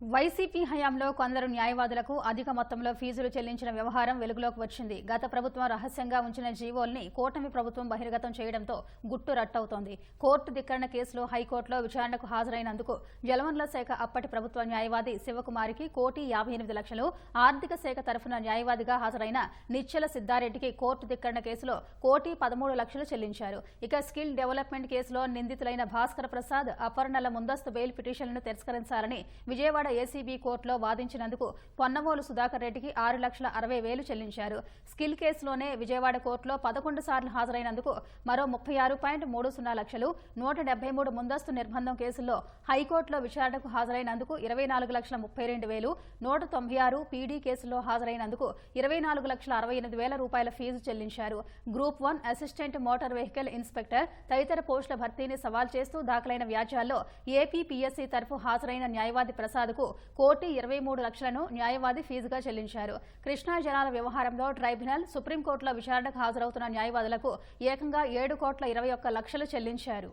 YCP హయాంలో కొందరు న్యాయవాదులకు అధిక మొత్తంలో ఫీజులు చెల్లించిన వ్యవహారం వెలుగులోకి వచ్చింది. గత ప్రభుత్వం రహస్యంగా ఉంచిన జీవోల్ని కూటమి ప్రభుత్వం బహిర్గతం చేయడంతో గుట్టు రట్టవుతోంది. కోర్టు ధిక్కరణ కేసులో హైకోర్టులో విచారణకు హాజరైనందుకు జలవనరుల శాఖ అప్పటి ప్రభుత్వ న్యాయవాది శివకుమారికి కోటి యాభై ఎనిమిది లక్షలు ఆర్థిక శాఖ తరఫున న్యాయవాదిగా హాజరైన నిచ్చల సిద్ధారెడ్డికి కోర్టు ధిక్కరణ కేసులో కోటి పదమూడు లక్షలు చెల్లించారు. ఇక స్కిల్ డెవలప్మెంట్ కేసులో నిందితులైన భాస్కర్ ప్రసాద్ అపహరణల ముందస్తు బెయిల్ పిటిషన్లను తిరస్కరించాలని విజయవాడ ఏసీబీ కోర్టులో వాదించినందుకు పొన్నవోలు సుధాకర్ రెడ్డికి ఆరు లక్షల అరవై వేలు చెల్లించారు. స్కిల్ కేసులోనే విజయవాడ కోర్టులో పదకొండు సార్లు హాజరైనందుకు మరో ముప్పై ఆరు పాయింట్ మూడు సున్నా లక్షలు నూట డెబ్బై మూడు ముందస్తు నిర్బంధం కేసుల్లో హైకోర్టులో విచారణకు హాజరైనందుకు ఇరవై నాలుగు లక్షల ముప్పై రెండు వేలు నూట తొంభై ఆరు పీడీ కేసులో హాజరైనందుకు ఇరవై నాలుగు లక్షల అరవై ఎనిమిది వేల రూపాయల ఫీజు చెల్లించారు. Group one assistant motor vehicle inspector తదితర పోస్టుల భర్తీని సవాల్ చేస్తూ దాఖలైన వ్యాజ్యాల్లో ఏపీ పీఎస్సీ తరఫు హాజరైన న్యాయవాది ప్రసాద్ వరకు కోటి ఇరవై మూడు లక్షలను న్యాయవాది ఫీజుగా చెల్లించారు. కృష్ణా జలాల వ్యవహారంలో ట్రైబ్యునల్ సుప్రీంకోర్టులో విచారణకు హాజరవుతున్న న్యాయవాదులకు ఏకంగా ఏడు కోట్ల ఇరవై ఒక్క లక్షలు చెల్లించారు.